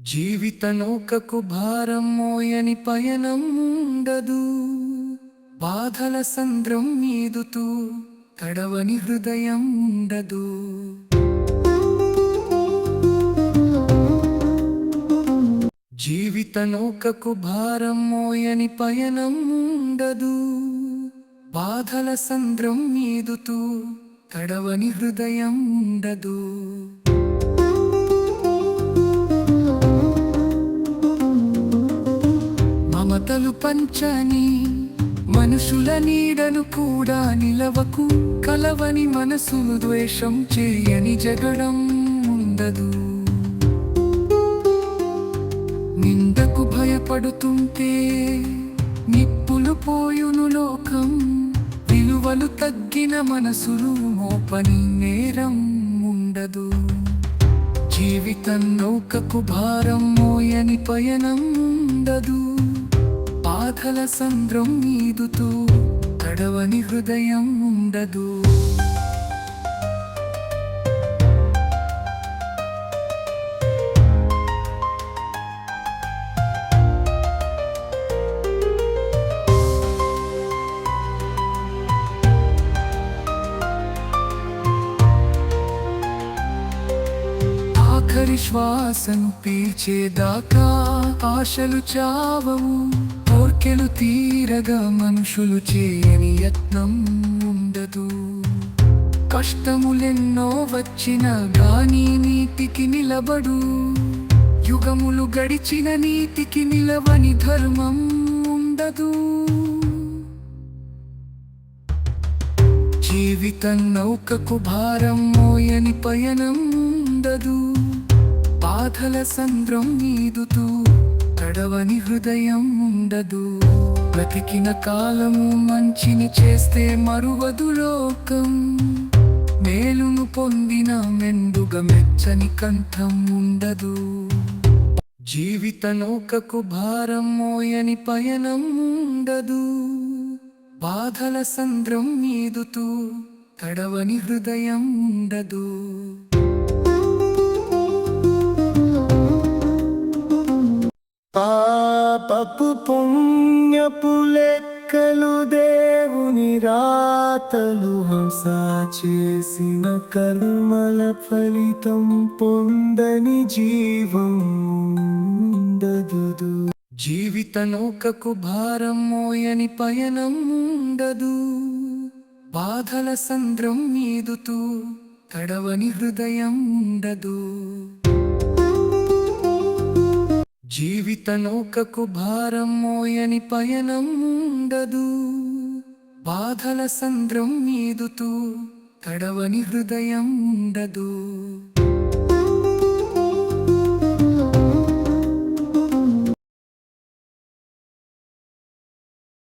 జీవిత నౌకకు భారం మోయని పయనం ఉండదు బాధల సంద్రం మీదుతూ తడవని హృదయం ఉండదు జీవిత నౌకకు భారం మోయని పయనం ఉండదు బాధల సంద్రం మీదుతూ తడవని హృదయం ఉండదు మాటలు పంచని మనుషుల నీడను కూడా నిలవకు కలవని మనసును ద్వేషం చేయని జగడం ఉండదు. నిందకు భయపడుతుంటే నిప్పులు పోయును లోకం విలువలు తగ్గిన మనసులు మోపని నేరం ఉండదు. జీవితం నౌకకు భారం మోయని పయనం ఉండదు. బాధల సంద్రం మీదుతూ తడవని హృదయం ఉండదు. ఆఖరి శ్వాసను పీల్చేదాకా ఆశలు చావవు. కోర్కెలు తీరగా మనుషులు చేయని యత్నం ఉండదు. కష్టములెన్నో వచ్చిన గాని నీతికి నిలబడు. యుగములు గడిచిన నీతికి నిలవని ధర్మం ఉండదు. జీవితం నౌకకు భారం మోయని పయనం ఉండదు. బాధల సంద్రం మీదుతూ తడవని హృదయం ఉండదు. బ్రతికిన కాలము మంచిని చేస్తే మరువదు లోకం. మేలును పొందిన మెండుగ మెచ్చని కంఠం ఉండదు. జీవిత నౌకకు భారం మోయని పయనం ఉండదు. బాధల సంద్రం మీదుతూ తడవని హృదయం ఉండదు. పాపపు పుణ్యపు లెక్కలు దేవుని రాతలు హంస చేసిన కర్మల ఫలితం పొందని జీవం ఉండదు జీవిత నౌకకు భారం మోయని పయనం ఉండదు. బాధల సంద్రం మీదుతూ తడవని హృదయం ఉండదు. జీవిత నౌకకు భారం మోయని పయనం ఉండదు బాధల సంద్రం మీదుతూ తడవని హృదయం ఉండదు.